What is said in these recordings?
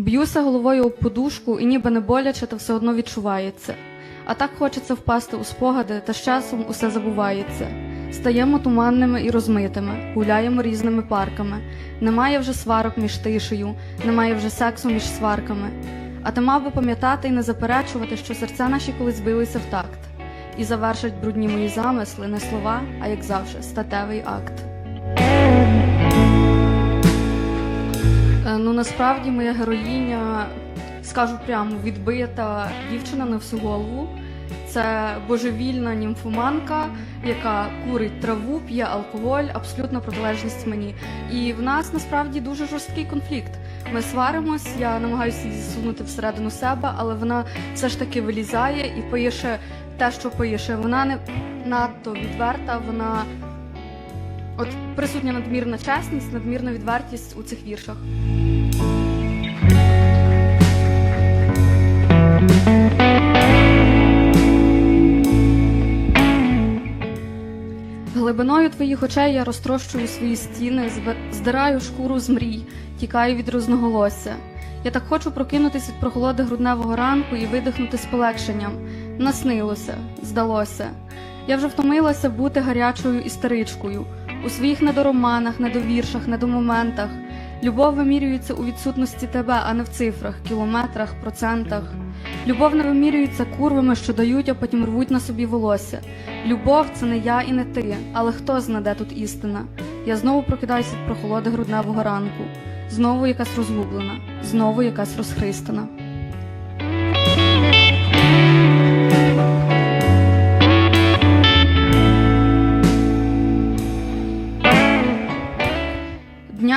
Б'юся головою об подушку і ніби не боляче, та все одно відчувається. А так хочеться впасти у спогади, та з часом усе забувається. Стаємо туманними і розмитими, гуляємо різними парками. Немає вже сварок між тишею, немає вже сексу між сварками. А ти мав би пам'ятати і не заперечувати, що серця наші колись билися в такт, і завершать брудні мої замисли не слова, а як завжди, статевий акт. Ну насправді моя героїня, скажу прямо, відбита дівчина на всю голову. Це божевільна німфоманка, яка курить траву, п'є алкоголь, абсолютна протилежність мені. І в нас насправді дуже жорсткий конфлікт. Ми сваримось, я намагаюся її засунути всередину себе, але вона все ж таки вилізає і пише те, що пише. Вона не надто відверта, вона от присутня надмірна чесність, надмірна відвертість у цих віршах. Глибиною твоїх очей я розтрощую свої стіни, здираю шкуру з мрій, тікаю від розноголосся. Я так хочу прокинутись від прохолоди грудневого ранку і видихнути з полегшенням. Наснилося, здалося. Я вже втомилася бути гарячою істеричкою у своїх недороманах, недовіршах, недомоментах. Любов вимірюється у відсутності тебе, а не в цифрах, кілометрах, процентах. Любов не вимірюється курвами, що дають, а потім рвуть на собі волосся. Любов це не я і не ти, але хто знаде тут істина? Я знову прокидаюся від прохолоди грудневого ранку. Знову якась розгублена, знову якась розхристана.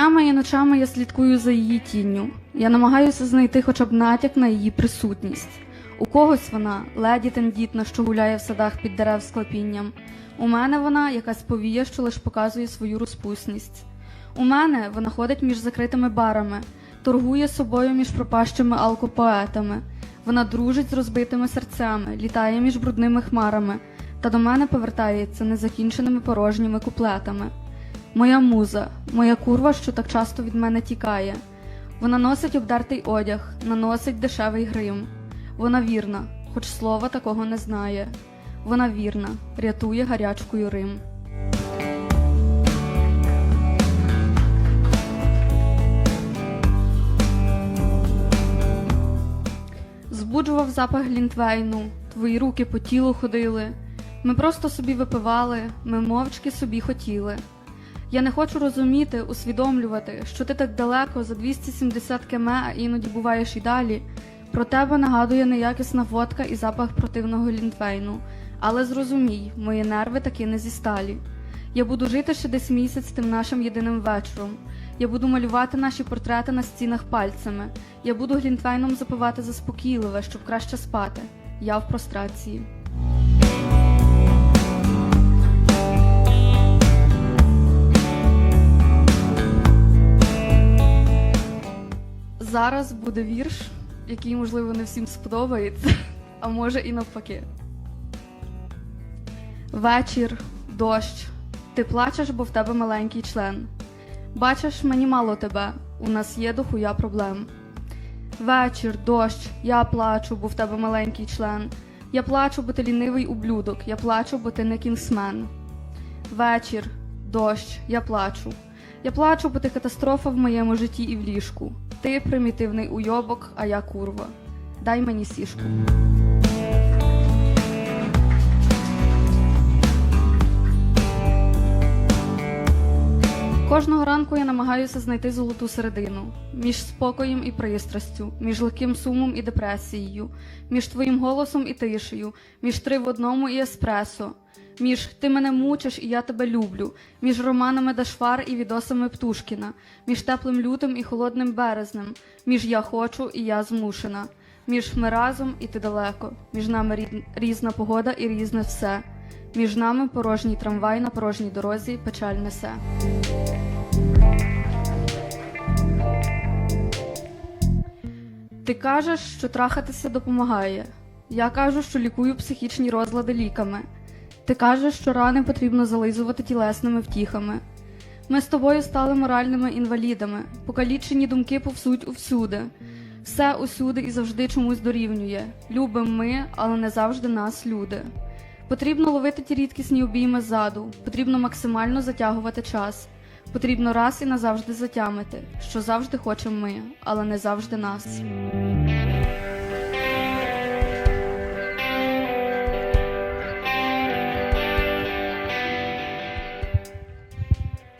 Днями і ночами я слідкую за її тінню. Я намагаюся знайти хоча б натяк на її присутність. У когось вона леді тендітна, що гуляє в садах під дерев з клапінням. У мене вона якась повія, що лиш показує свою розпусність. У мене вона ходить між закритими барами, торгує собою між пропащими алкопоетами. Вона дружить з розбитими серцями, літає між брудними хмарами, та до мене повертається незакінченими порожніми куплетами. Моя муза, моя курва, що так часто від мене тікає. Вона носить обдертий одяг, наносить дешевий грим. Вона вірна, хоч слова такого не знає. Вона вірна, рятує гарячкою Рим. Збуджував запах глінтвейну, твої руки по тілу ходили. Ми просто собі випивали, ми мовчки собі хотіли. Я не хочу розуміти, усвідомлювати, що ти так далеко за 270 км, а іноді буваєш і далі. Про тебе нагадує неякісна водка і запах противного лінтвейну. Але зрозумій, мої нерви таки не зі сталі. Я буду жити ще десь місяць тим нашим єдиним вечором. Я буду малювати наші портрети на стінах пальцями. Я буду глінтвейном запивати заспокійливе, щоб краще спати. Я в прострації. Зараз буде вірш, який, можливо, не всім сподобається, а може і навпаки. Вечір, дощ. Ти плачеш, бо в тебе маленький член. Бачиш, мені мало тебе, у нас є дохуя проблем. Вечір, дощ, я плачу, бо в тебе маленький член. Я плачу, бо ти лінивий ублюдок, я плачу, бо ти не кінсмен. Вечір, дощ, я плачу. Я плачу, бо ти катастрофа в моєму житті і в ліжку. Ти примітивний уйобок, а я курва. Дай мені сішку. Кожного ранку я намагаюся знайти золоту середину між спокоєм і пристрастю, між легким сумом і депресією, між твоїм голосом і тишею, між три в одному і еспресо, між ти мене мучиш і я тебе люблю, між романами Дашвар і відосами Птушкіна, між теплим лютим і холодним березнем, між я хочу і я змушена, між ми разом і ти далеко, між нами різна погода і різне все. Між нами порожній трамвай на порожній дорозі печаль несе. Ти кажеш, що трахатися допомагає. Я кажу, що лікую психічні розлади ліками. Ти кажеш, що рани потрібно зализувати тілесними втіхами. Ми з тобою стали моральними інвалідами, покалічені думки повсуть увсюди. Все усюди і завжди чомусь дорівнює. Любим ми, але не завжди нас люди. Потрібно ловити ті рідкісні обійми ззаду, потрібно максимально затягувати час. Потрібно раз і назавжди затямити, що завжди хочемо ми, але не завжди нас.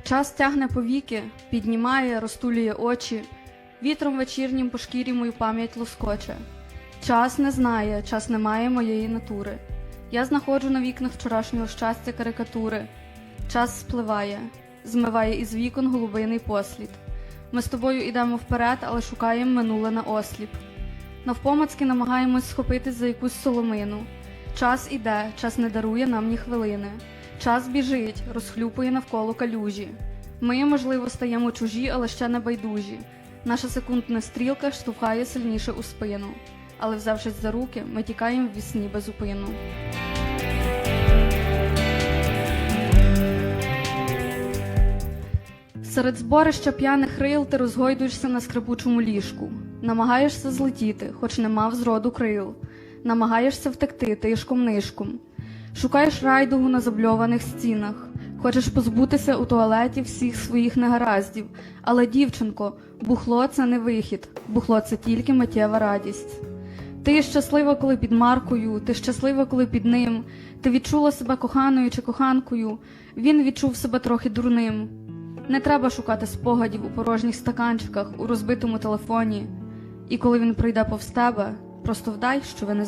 Час тягне повіки, піднімає, розтулює очі, вітром вечірнім по шкірі мою пам'ять лоскоче. Час не знає, час не має моєї натури. Я знаходжу на вікнах вчорашнього щастя карикатури. Час спливає, змиває із вікон голубиний послід. Ми з тобою йдемо вперед, але шукаємо минуле на осліп. Навпомацьки намагаємось схопитись за якусь соломину. Час іде, час не дарує нам ні хвилини. Час біжить, розхлюпує навколо калюжі. Ми, можливо, стаємо чужі, але ще не байдужі. Наша секундна стрілка штовхає сильніше у спину. Але, взявшись за руки, ми тікаємо в вісні без упину. Серед зборища п'яних рил ти розгойдуєшся на скрипучому ліжку, намагаєшся злетіти, хоч не мав зроду крил, намагаєшся втекти тишком нишком, шукаєш райдугу на забльованих стінах, хочеш позбутися у туалеті всіх своїх негараздів, але, дівчинко, бухло це не вихід, бухло це тільки миттєва радість. Ти щаслива, коли під Маркою, ти щаслива, коли під ним, ти відчула себе коханою чи коханкою, він відчув себе трохи дурним. Не треба шукати спогадів у порожніх стаканчиках, у розбитому телефоні. І коли він прийде повз тебе, просто вдай, що ви не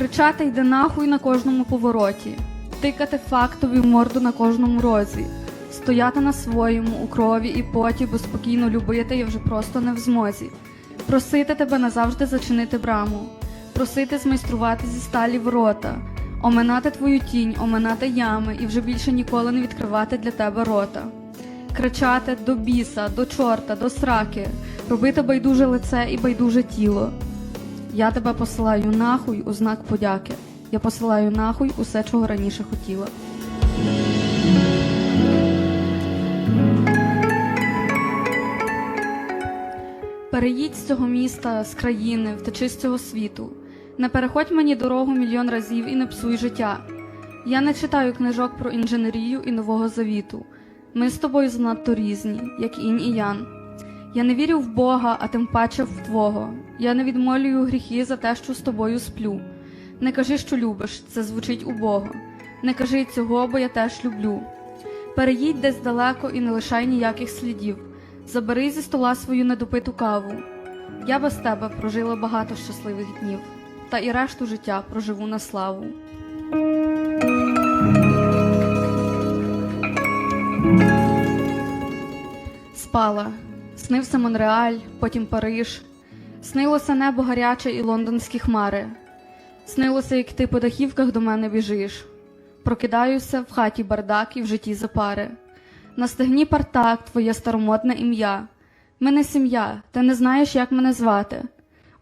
Кричати йде нахуй на кожному повороті, тикати фактові в морду на кожному розі, стояти на своєму у крові і поті, бо спокійно любити я вже просто не в змозі. Просити тебе назавжди зачинити браму, просити змайструвати зі сталі ворота, оминати твою тінь, оминати ями і вже більше ніколи не відкривати для тебе рота. Кричати до біса, до чорта, до сраки, робити байдуже лице і байдуже тіло. Я тебе посилаю нахуй у знак подяки. Я посилаю нахуй усе, чого раніше хотіла. Переїдь з цього міста, з країни, втечи з цього світу. Не переходь мені дорогу мільйон разів і не псуй життя. Я не читаю книжок про інженерію і нового завіту. Ми з тобою занадто різні, як інь і ян. Я не вірю в Бога, а тим паче в Твого. Я не відмолюю гріхи за те, що з тобою сплю. Не кажи, що любиш, це звучить убого. Не кажи цього, бо я теж люблю. Переїдь десь далеко і не лишай ніяких слідів. Забери зі стола свою недопиту каву. Я без тебе прожила багато щасливих днів, та і решту життя проживу на славу. Спала, снився Монреаль, потім Париж, снилося небо гаряче і лондонські хмари. Снилося, як ти по дахівках до мене біжиш. Прокидаюся в хаті бардак і в житті запари. На стегні партак, твоє старомодне ім'я. Ми не сім'я, ти не знаєш, як мене звати.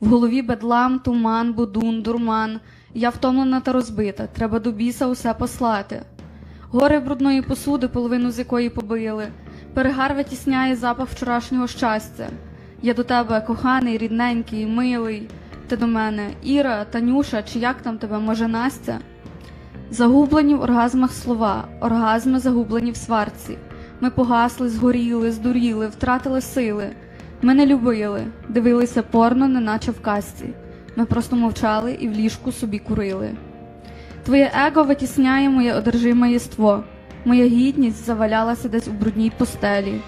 В голові бедлам, туман, будун, дурман. Я втомлена та розбита, треба до біса усе послати. Гори брудної посуди, половину з якої побили. Перегар витісняє запах вчорашнього щастя. Я до тебе коханий, рідненький, милий. Ти до мене Іра, Танюша, чи як там тебе, може Настя? Загублені в оргазмах слова, оргазми загублені в сварці. Ми погасли, згоріли, здуріли, втратили сили. Ми не любили, дивилися порно, неначе в казці. Ми просто мовчали і в ліжку собі курили. Твоє его витісняє моє одержиме єство. Моя гідність завалялася десь у брудній постелі.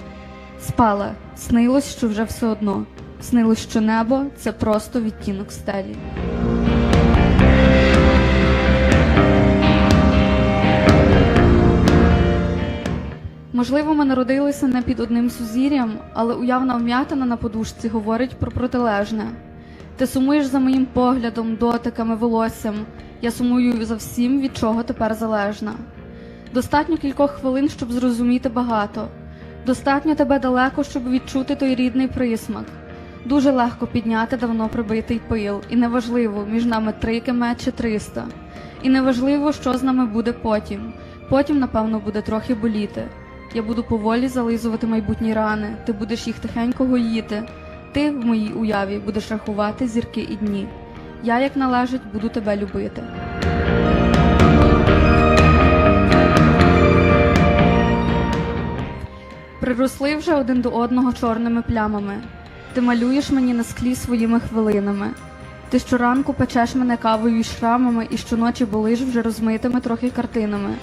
Спала, снилось, що вже все одно. Снилось, що небо це просто відтінок стелі. Можливо, ми народилися не під одним сузір'ям, але уявна вм'ятина на подушці говорить про протилежне. Ти сумуєш за моїм поглядом, дотиками, волоссям. Я сумую за всім, від чого тепер залежна. Достатньо кількох хвилин, щоб зрозуміти багато. Достатньо тебе далеко, щоб відчути той рідний присмак. Дуже легко підняти давно прибитий пил, і неважливо, між нами три км чи триста. І неважливо, що з нами буде потім. Потім, напевно, буде трохи боліти. Я буду поволі зализувати майбутні рани, ти будеш їх тихенько гоїти. Ти в моїй уяві будеш рахувати зірки і дні. Я, як належить, буду тебе любити. Приросли вже один до одного чорними плямами. Ти малюєш мені на склі своїми хвилинами. Ти щоранку печеш мене кавою й шрамами, і щоночі болиш вже розмитими трохи картинами.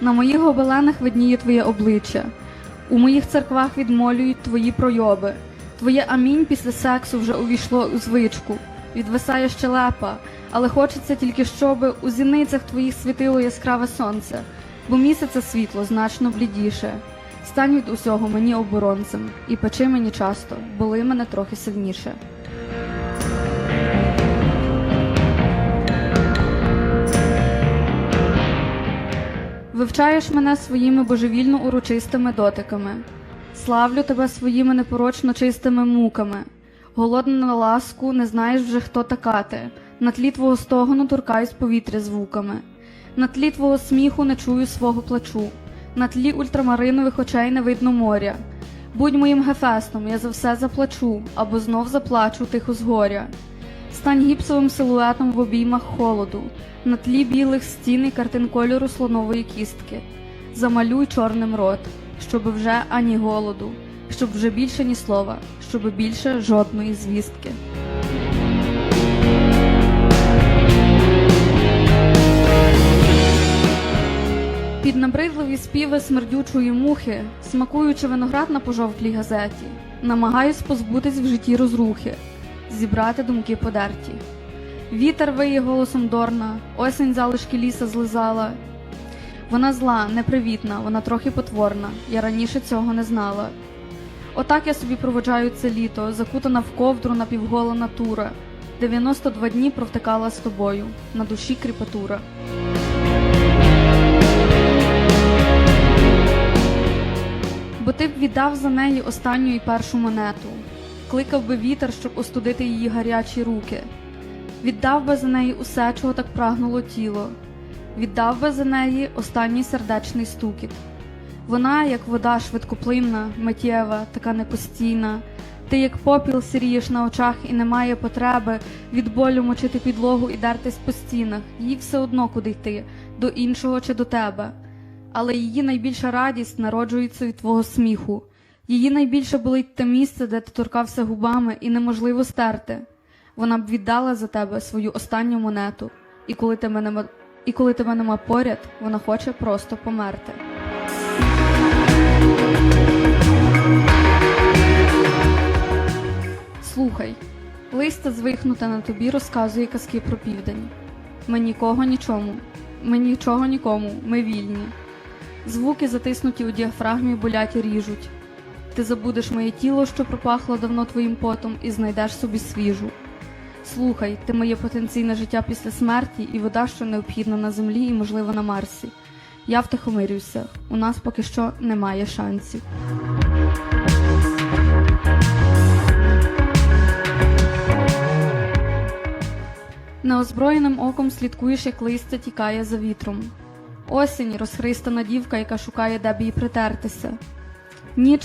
На моїх гобеленах видніє твоє обличчя. У моїх церквах відмолюють твої пройоби. Твоє амінь після сексу вже увійшло у звичку. Відвисає щелепа, але хочеться тільки, щоби у зіницях твоїх світило яскраве сонце, бо місяця світло значно блідіше. Стань від усього мені оборонцем, і печи мені часто, боли мене трохи сильніше. Вивчаєш мене своїми божевільно урочистими дотиками. Славлю тебе своїми непорочно чистими муками. Голодна на ласку, не знаєш вже, хто така ти. На тлі твого стогону торкаюсь повітря звуками. На тлі твого сміху не чую свого плачу. На тлі ультрамаринових очей не видно моря. Будь моїм гефестом, я за все заплачу, або знов заплачу тихо згоря. Стань гіпсовим силуетом в обіймах холоду, на тлі білих стін і картин кольору слонової кістки. Замалюй чорним рот, щоб вже ані голоду, щоб вже більше ні слова, щоб більше жодної звістки. Під набридливі співи смердючої мухи, смакуючи виноград на пожовклій газеті, намагаюсь позбутись в житті розрухи, зібрати думки подерті. Вітер виє голосом Дорна, осінь залишки ліса злизала. Вона зла, непривітна, вона трохи потворна. Я раніше цього не знала. Отак я собі проводжаю це літо, закутана в ковдру напівгола натура. 92 дні провтикала з тобою, на душі кріпатура. Ти б віддав за неї останню і першу монету, кликав би вітер, щоб остудити її гарячі руки, віддав би за неї усе, чого так прагнуло тіло, віддав би за неї останній сердечний стукіт. Вона, як вода, швидкоплинна, миттєва, така непостійна. Ти, як попіл, сірієш на очах і немає потреби від болю мочити підлогу і дертись по стінах. Їй все одно куди йти, до іншого чи до тебе. Але її найбільша радість народжується від твого сміху. Її найбільше болить те місце, де ти торкався губами, і неможливо стерти. Вона б віддала за тебе свою останню монету, і коли тебе нема, і коли тебе нема поряд, вона хоче просто померти. Слухай, листя звихнуте на тобі розказує казки про південь. Ми нікого нічому, ми нічого нікому, ми вільні. Звуки, затиснуті у діафрагмі, болять і ріжуть. Ти забудеш моє тіло, що пропахло давно твоїм потом, і знайдеш собі свіжу. Слухай, ти моє потенційне життя після смерті і вода, що необхідна на землі і, можливо, на Марсі. Я втихомирюся. У нас поки що немає шансів. Неозброєним оком слідкуєш, як листя тікає за вітром. Осінь розхристана дівка, яка шукає, де б їй притертися. Ніч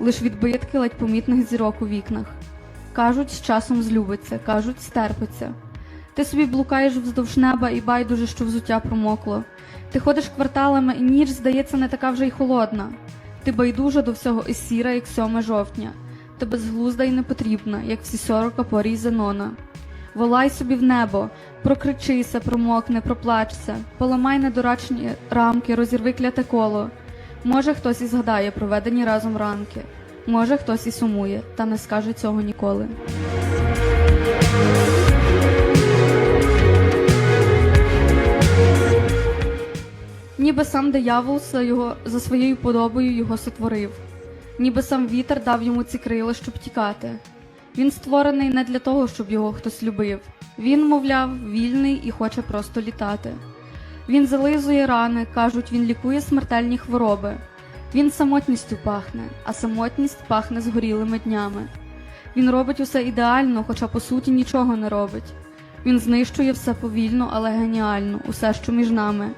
лиш відбитки ледь помітних зірок у вікнах. Кажуть, з часом злюбиться, кажуть, стерпиться. Ти собі блукаєш вздовж неба і байдуже, що взуття промокло. Ти ходиш кварталами, і ніч, здається, не така вже й холодна. Ти байдужа до всього і сіра, як 7 жовтня. Ти безглузда й непотрібна, як всі сорок апорій Зенона. Волай собі в небо, прокричися, промокни, проплачся, поламай недорачні рамки, розірви кляте коло. Може, хтось і згадає проведені разом ранки, може, хтось і сумує, та не скаже цього ніколи. Ніби сам диявол за, його, за своєю подобою його сотворив, ніби сам вітер дав йому ці крила, щоб тікати. Він створений не для того, щоб його хтось любив. Він, мовляв, вільний і хоче просто літати. Він зализує рани, кажуть, він лікує смертельні хвороби. Він самотністю пахне, а самотність пахне згорілими днями. Він робить усе ідеально, хоча по суті нічого не робить. Він знищує все повільно, але геніально, усе, що між нами.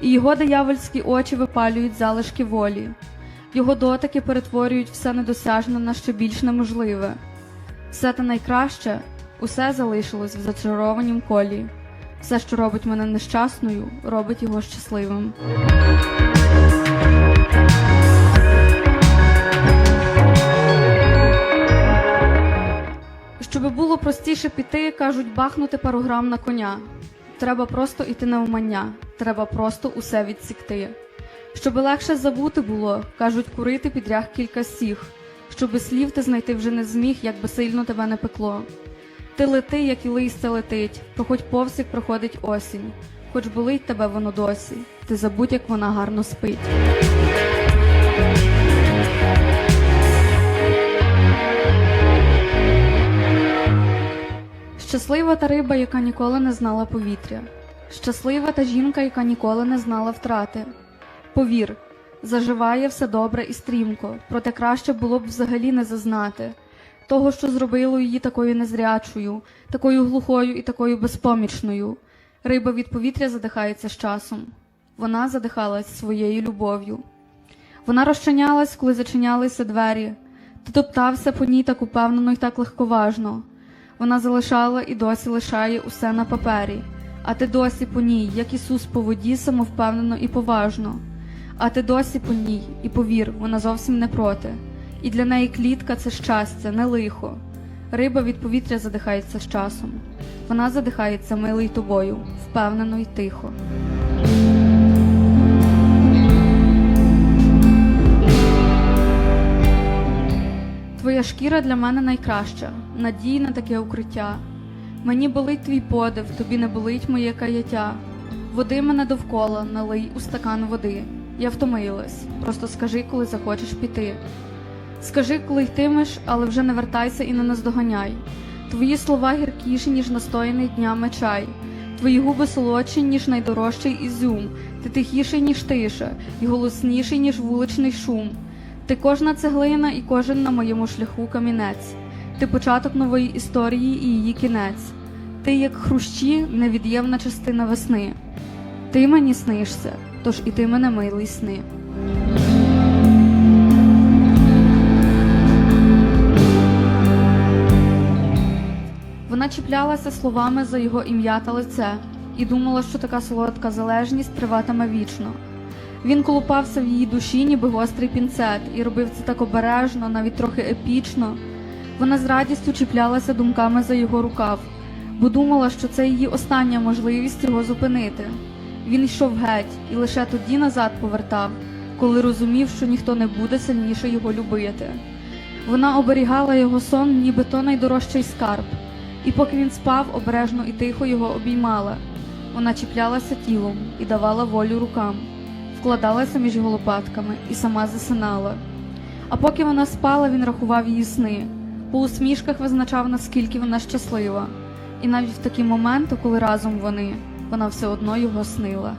І його диявольські очі випалюють залишки волі. Його дотики перетворюють все недосяжне на ще більш неможливе. Все те найкраще, усе залишилось в зачарованім колі. Все, що робить мене нещасною, робить його щасливим. Щоби було простіше піти, кажуть, бахнути пару грам на коня. Треба просто йти на умання, треба просто усе відсікти. Щоби легше забути було, кажуть, курити підряг кілька сіг. Щоби слів ти знайти вже не зміг, як би сильно тебе не пекло. Ти лети, як і листя летить, проходь повз, як проходить осінь. Хоч болить тебе воно досі, ти забудь, як вона гарно спить. Щаслива та риба, яка ніколи не знала повітря. Щаслива та жінка, яка ніколи не знала втрати. Повір, заживає все добре і стрімко, проте краще було б взагалі не зазнати того, що зробило її такою незрячою, такою глухою і такою безпомічною. Риба від повітря задихається з часом. Вона задихалась своєю любов'ю. Вона розчинялась, коли зачинялися двері. Ти топтався по ній так упевнено і так легковажно. Вона залишала і досі лишає усе на папері, а ти досі по ній, як Ісус по воді, самовпевнено і поважно. А ти досі по ній, і повір, вона зовсім не проти. І для неї клітка це щастя, не лихо. Риба від повітря задихається з часом. Вона задихається милий тобою, впевнено й тихо. Твоя шкіра для мене найкраща, надій на таке укриття. Мені болить твій подив, тобі не болить моє каяття. Води мене довкола, налий у стакан води. Я втомилась, просто скажи, коли захочеш піти. Скажи, коли йтимеш, але вже не вертайся і не наздоганяй. Твої слова гіркіші, ніж настояний днями чай. Твої губи солодші, ніж найдорожчий ізюм, ти тихіший, ніж тиша, і голосніший, ніж вуличний шум. Ти кожна цеглина і кожен на моєму шляху камінець. Ти початок нової історії і її кінець. Ти, як хрущі, невід'ємна частина весни. Ти мені снишся, тож і ти мене милий сни. Вона чіплялася словами за його ім'я та лице і думала, що така солодка залежність триватиме вічно. Він колупався в її душі, ніби гострий пінцет, і робив це так обережно, навіть трохи епічно. Вона з радістю чіплялася думками за його рукав, бо думала, що це її остання можливість його зупинити. Він йшов геть і лише тоді назад повертав, коли розумів, що ніхто не буде сильніше його любити. Вона оберігала його сон, ніби то найдорожчий скарб, і поки він спав, обережно і тихо його обіймала. Вона чіплялася тілом і давала волю рукам, вкладалася між його лопатками і сама засинала. А поки вона спала, він рахував її сни, по усмішках визначав, наскільки вона щаслива, і навіть в такі моменти, коли разом вони, вона все одно його снила.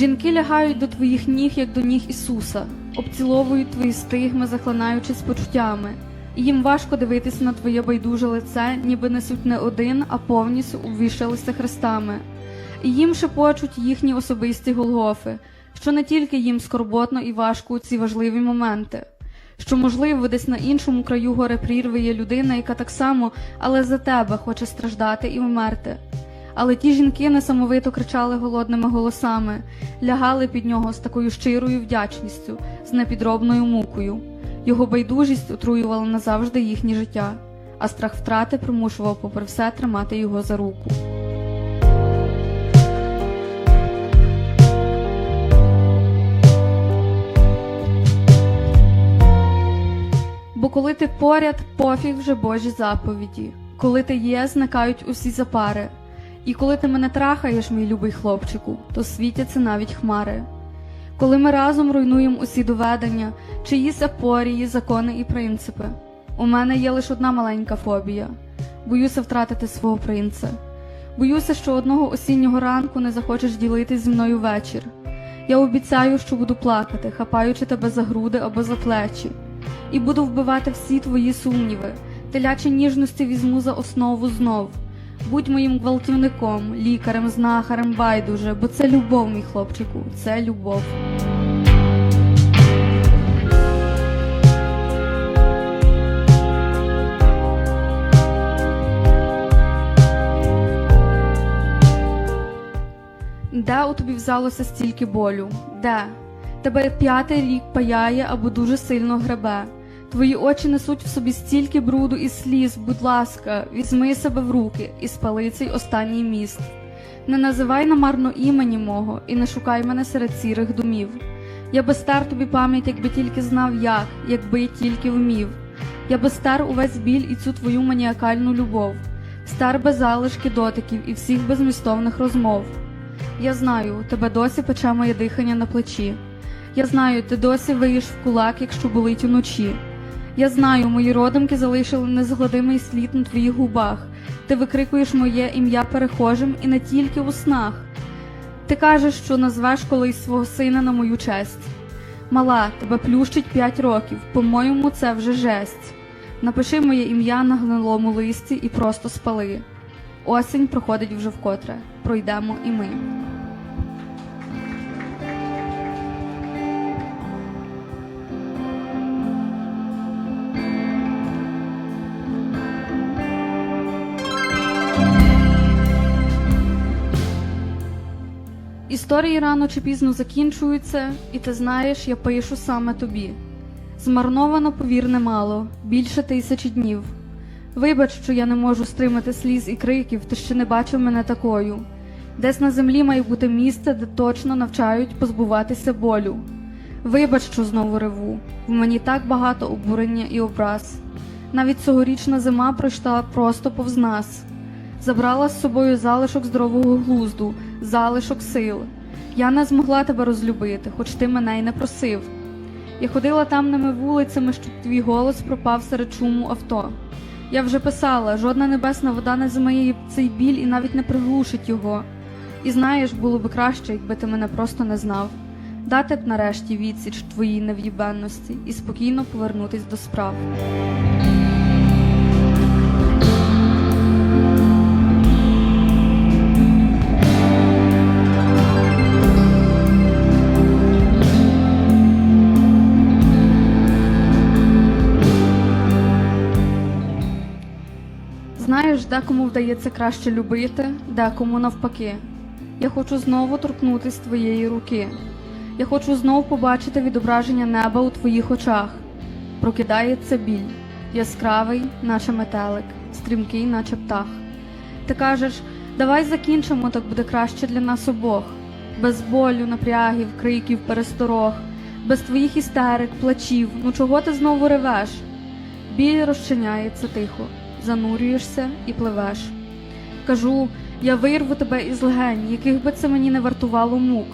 Жінки лягають до твоїх ніг, як до ніг Ісуса, обціловують твої стигми, захлинаючись почуттями. І їм важко дивитися на твоє байдуже лице, ніби несуть не один, а повністю увішалися хрестами. І їм шепочуть їхні особисті Голгофи, що не тільки їм скорботно і важко у ці важливі моменти, що, можливо, десь на іншому краю горе прірви є людина, яка так само, але за тебе хоче страждати і вмерти. Але ті жінки несамовито кричали голодними голосами, лягали під нього з такою щирою вдячністю, з непідробною мукою. Його байдужість отруювала назавжди їхнє життя, а страх втрати примушував, попри все, тримати його за руку. Коли ти поряд, пофіг вже Божі заповіді. Коли ти є, зникають усі запари. І коли ти мене трахаєш, мій любий хлопчику, то світяться навіть хмари. Коли ми разом руйнуємо усі доведення, чиїсь апорії, закони і принципи. У мене є лише одна маленька фобія боюся втратити свого принца. Боюся, що одного осіннього ранку не захочеш ділитись зі мною вечір. Я обіцяю, що буду плакати, хапаючи тебе за груди або за плечі, і буду вбивати всі твої сумніви, телячі ніжності візьму за основу знов. Будь моїм гвалтівником, лікарем, знахарем, байдуже, бо це любов, мій хлопчику, це любов. Де у тобі взялося стільки болю? Де? Тебе п'ятий рік паяє або дуже сильно гребе. Твої очі несуть в собі стільки бруду і сліз, будь ласка, візьми себе в руки і спали цей останній міст. Не називай намарно імені мого і не шукай мене серед сірих думів. Я би стер тобі пам'ять, якби тільки знав як, якби тільки вмів. Я би стер увесь біль і цю твою маніакальну любов, стер без залишки дотиків і всіх безмістовних розмов. Я знаю, тебе досі пече моє дихання на плечі. Я знаю, ти досі виїш в кулак, якщо болить уночі. Я знаю, мої родимки залишили незгладимий слід на твоїх губах. Ти викрикуєш моє ім'я перехожим і не тільки у снах. Ти кажеш, що назвеш колись свого сина на мою честь. Мала, тебе плющить п'ять років, по-моєму, це вже жесть. Напиши моє ім'я на гнилому листі і просто спали. Осінь проходить вже вкотре. Пройдемо і ми. Історії рано чи пізно закінчуються, і ти знаєш, я пишу саме тобі. Змарновано, повір, немало, більше тисячі днів. Вибач, що я не можу стримати сліз і криків, ти ще не бачив мене такою. Десь на землі має бути місце, де точно навчають позбуватися болю. Вибач, що знову реву. В мені так багато обурення і образ. Навіть цьогорічна зима пройшла просто повз нас. Забрала з собою залишок здорового глузду, залишок сил. Я не змогла тебе розлюбити, хоч ти мене й не просив. Я ходила темними вулицями, щоб твій голос пропав серед шуму авто. Я вже писала, жодна небесна вода не змиє цей біль і навіть не приглушить його. І знаєш, було би краще, якби ти мене просто не знав. Дати б нарешті відсіч твоїй нев'їбенності і спокійно повернутись до справ. Декому вдається краще любити, декому навпаки. Я хочу знову торкнутись твоєї руки. Я хочу знову побачити відображення неба у твоїх очах. Прокидається біль, яскравий, наче метелик, стрімкий, наче птах. Ти кажеш, давай закінчимо, так буде краще для нас обох. Без болю, напрягів, криків, пересторог, без твоїх істерик, плачів. Ну чого ти знову ревеш? Біль розчиняється тихо, занурюєшся і пливеш. Кажу, я вирву тебе із легень, яких би це мені не вартувало мук.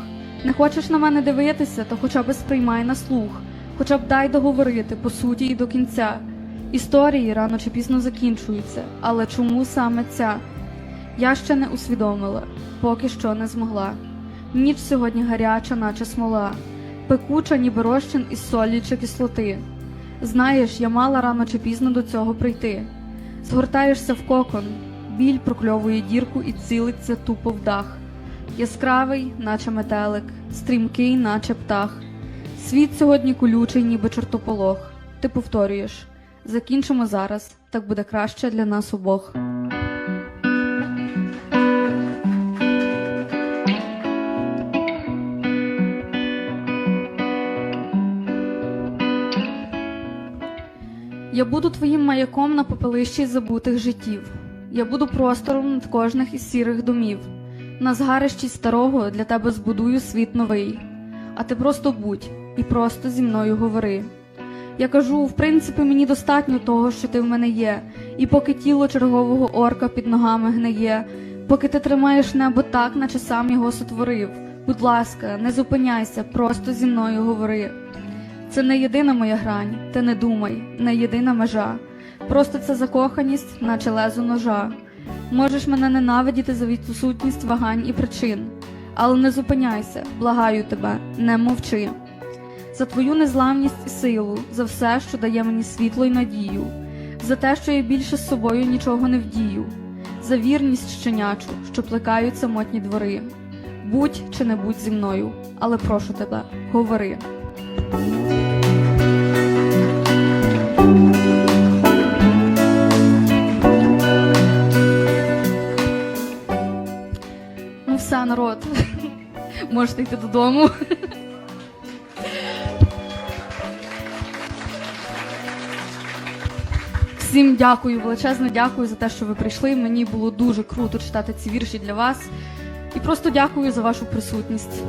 Не хочеш на мене дивитися, то хоча б сприймай на слух, хоча б дай договорити по суті і до кінця. Історії рано чи пізно закінчуються, але чому саме ця? Я ще не усвідомила, поки що не змогла. Ніч сьогодні гаряча, наче смола, пекуча, ніби розчин із солі чи кислоти. Знаєш, я мала рано чи пізно до цього прийти. Згортаєшся в кокон, біль прокльовує дірку і цілиться тупо в дах. Яскравий, наче метелик, стрімкий, наче птах. Світ сьогодні колючий, ніби чортополох. Ти повторюєш закінчимо зараз, так буде краще для нас обох. Я буду твоїм маяком на попелищі забутих життів. Я буду простором над кожних із сірих домів. На згарищі старого для тебе збудую світ новий. А ти просто будь і просто зі мною говори. Я кажу, в принципі, мені достатньо того, що ти в мене є, і поки тіло чергового орка під ногами гниє, поки ти тримаєш небо так, наче сам його сотворив. Будь ласка, не зупиняйся, просто зі мною говори. Це не єдина моя грань, ти не думай, не єдина межа. Просто це закоханість, наче лезо ножа. Можеш мене ненавидіти за відсутність вагань і причин, але не зупиняйся, благаю тебе, не мовчи. За твою незламність і силу, за все, що дає мені світло й надію, за те, що я більше з собою нічого не вдію, за вірність щенячу, що плекають самотні двори. Будь чи не будь зі мною, але прошу тебе, говори. Ну все, народ. Можете йти додому. Всім дякую, величезне дякую за те, що ви прийшли. Мені було дуже круто читати ці вірші для вас. І просто дякую за вашу присутність.